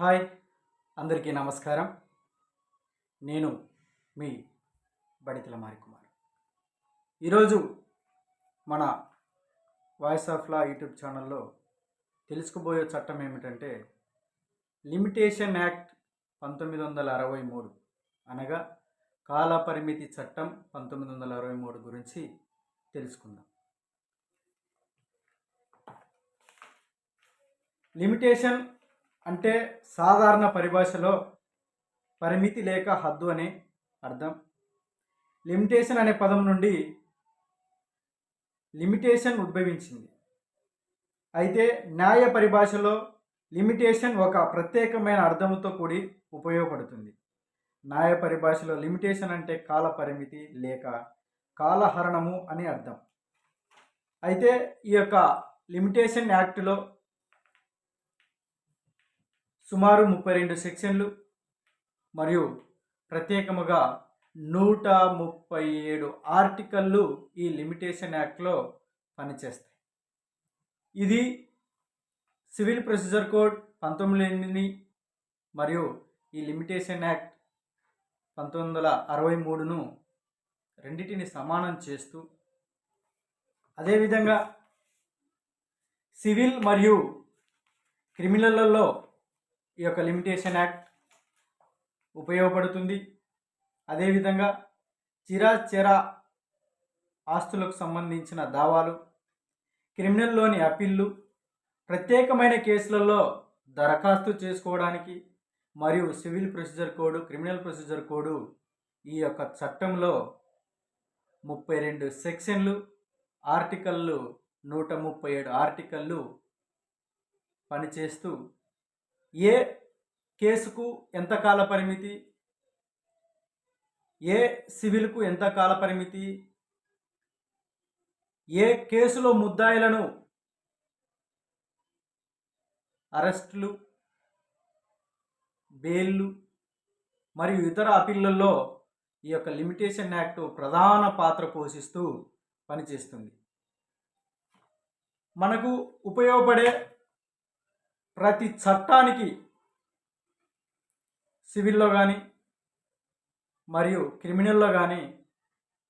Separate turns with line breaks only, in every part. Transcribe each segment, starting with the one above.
Hi అందరికీ నమస్కారం. నేను మీ బడితల మారికుమార్. ఈరోజు మన వాయిస్ ఆఫ్ లా యూట్యూబ్ ఛానల్లో తెలుసుకుపోయే చట్టం ఏమిటంటే లిమిటేషన్ యాక్ట్ పంతొమ్మిది వందల అరవై మూడు అనగా కాల పరిమితి చట్టం పంతొమ్మిది వందల అరవై మూడు గురించి తెలుసుకుందాం. లిమిటేషన్ అంటే సాధారణ పరిభాషలో పరిమితి లేక హద్దు అనే అర్థం. లిమిటేషన్ అనే పదం నుండి లిమిటేషన్ ఉద్భవించింది. అయితే న్యాయ పరిభాషలో లిమిటేషన్ ఒక ప్రత్యేకమైన అర్థంతో కూడి ఉపయోగపడుతుంది. న్యాయ పరిభాషలో లిమిటేషన్ అంటే కాల పరిమితి లేక కాలహరణము అని అర్థం. అయితే ఈ యొక్క లిమిటేషన్ యాక్ట్లో సుమారు ముప్పై రెండు సెక్షన్లు మరియు ప్రత్యేకముగా నూట ముప్పై ఏడు ఆర్టికల్లు ఈ లిమిటేషన్ యాక్ట్లో పనిచేస్తాయి. ఇది సివిల్ ప్రొసీజర్ కోడ్ పంతొమ్మిది ఎనిమిది మరియు ఈ లిమిటేషన్ యాక్ట్ పంతొమ్మిది వందల అరవై మూడును రెండింటిని సమానం చేస్తూ అదేవిధంగా సివిల్ మరియు క్రిమినల్లలో ఈ యొక్క లిమిటేషన్ యాక్ట్ ఉపయోగపడుతుంది. అదేవిధంగా చిరా చెరా ఆస్తులకు సంబంధించిన దావాలు క్రిమినల్లోని అప్పీళ్ళు ప్రత్యేకమైన కేసులలో దరఖాస్తు చేసుకోవడానికి మరియు civil procedure code criminal procedure code ఈ యొక్క చట్టంలో ముప్పై రెండు సెక్షన్లు ఆర్టికల్లు నూట ముప్పై ఏడు ఆర్టికల్లు పనిచేస్తూ ఏ కేసుకు ఎంత కాల పరిమితి? ఏ సివిల్కు ఎంత కాల పరిమితి? ఏ కేసులో ముద్దాయిలను అరెస్టులు బెయిల్లు మరియు ఇతర అపీళ్ళలో ఈ యొక్క లిమిటేషన్ యాక్ట్ ప్రధాన పాత్ర పోషిస్తూ పనిచేస్తుంది. మనకు ఉపయోగపడే ప్రతి చట్టానికి సివిల్లో కానీ మరియు క్రిమినల్లో కానీ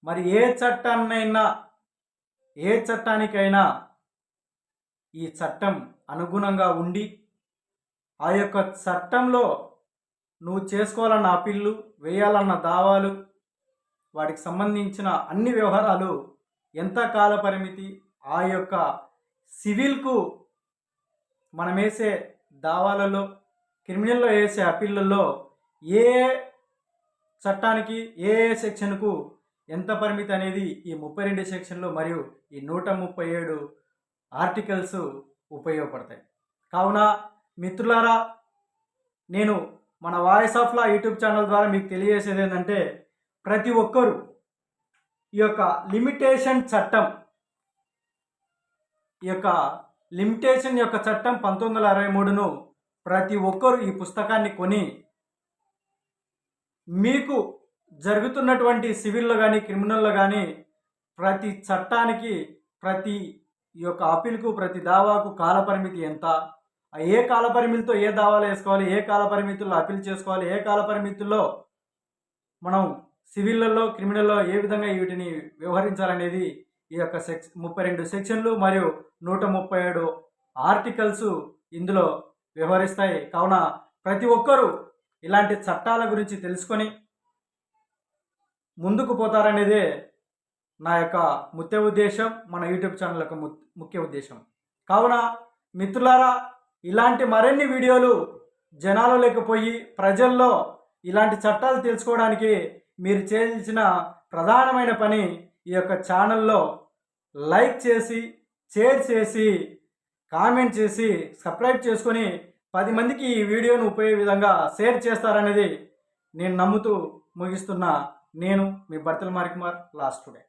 మరి ఏ చట్టాన్నైనా ఏ చట్టానికైనా ఈ చట్టం అనుగుణంగా ఉండి ఆ యొక్క చట్టంలో నువ్వు చేసుకోవాలన్న అప్పీళ్ళు వేయాలన్న దావాలు వాటికి సంబంధించిన అన్ని వ్యవహారాలు ఎంత కాల పరిమితి ఆ యొక్క సివిల్కు మనం వేసే దావాలలో క్రిమినల్లో వేసే అప్పీళ్ళల్లో ఏ చట్టానికి ఏ సెక్షన్కు ఎంత పరిమితి అనేది ఈ ముప్పై రెండు సెక్షన్లు మరియు ఈ నూట ముప్పై ఏడు ఆర్టికల్స్ ఉపయోగపడతాయి. కావున మిత్రులారా నేను మన voice of law YouTube channel ద్వారా మీకు తెలియజేసేది ఏంటంటే ప్రతి ఒక్కరూ ఈ యొక్క లిమిటేషన్ చట్టం ఈ యొక్క లిమిటేషన్ యొక్క చట్టం పంతొమ్మిది వందల అరవై మూడును ప్రతి ఒక్కరూ ఈ పుస్తకాన్ని కొని మీకు జరుగుతున్నటువంటి సివిల్లో కానీ క్రిమినల్లో కానీ ప్రతి చట్టానికి ప్రతి యొక్క అప్పీల్కు ప్రతి దావాకు కాలపరిమితి ఎంత? ఏ కాలపరిమితితో ఏ దావాలు వేసుకోవాలి? ఏ కాలపరిమితుల్లో అప్పీల్ చేసుకోవాలి? ఏ కాలపరిమితుల్లో మనం సివిల్లలో క్రిమినల్లో ఏ విధంగా వీటిని వ్యవహరించాలనేది ఈ యొక్క సెక్స్ ముప్పై రెండు సెక్షన్లు మరియు నూట ముప్పై ఏడు ఆర్టికల్స్ ఇందులో వ్యవహరిస్తాయి. కావున ప్రతి ఒక్కరూ ఇలాంటి చట్టాల గురించి తెలుసుకొని ముందుకు పోతారనేదే నా యొక్క ముఖ్య ఉద్దేశం మన యూట్యూబ్ ఛానల్ యొక్క ముఖ్య ఉద్దేశం. కావున మిత్రులారా ఇలాంటి మరిన్ని వీడియోలు జనాలు లేకపోయి ప్రజల్లో ఇలాంటి చట్టాలు తెలుసుకోవడానికి మీరు చేయాల్సిన ప్రధానమైన పని ఈ యొక్క ఛానల్లో లైక్ చేసి షేర్ చేసి కామెంట్ చేసి సబ్స్క్రైబ్ చేసుకొని పది మందికి ఈ వీడియోను ఉపయోగ విధంగా షేర్ చేస్తారనేది నేను నమ్ముతూ ముగిస్తున్న. నేను మీ భర్తల మారికుమార్ లాస్ట్ టుడే.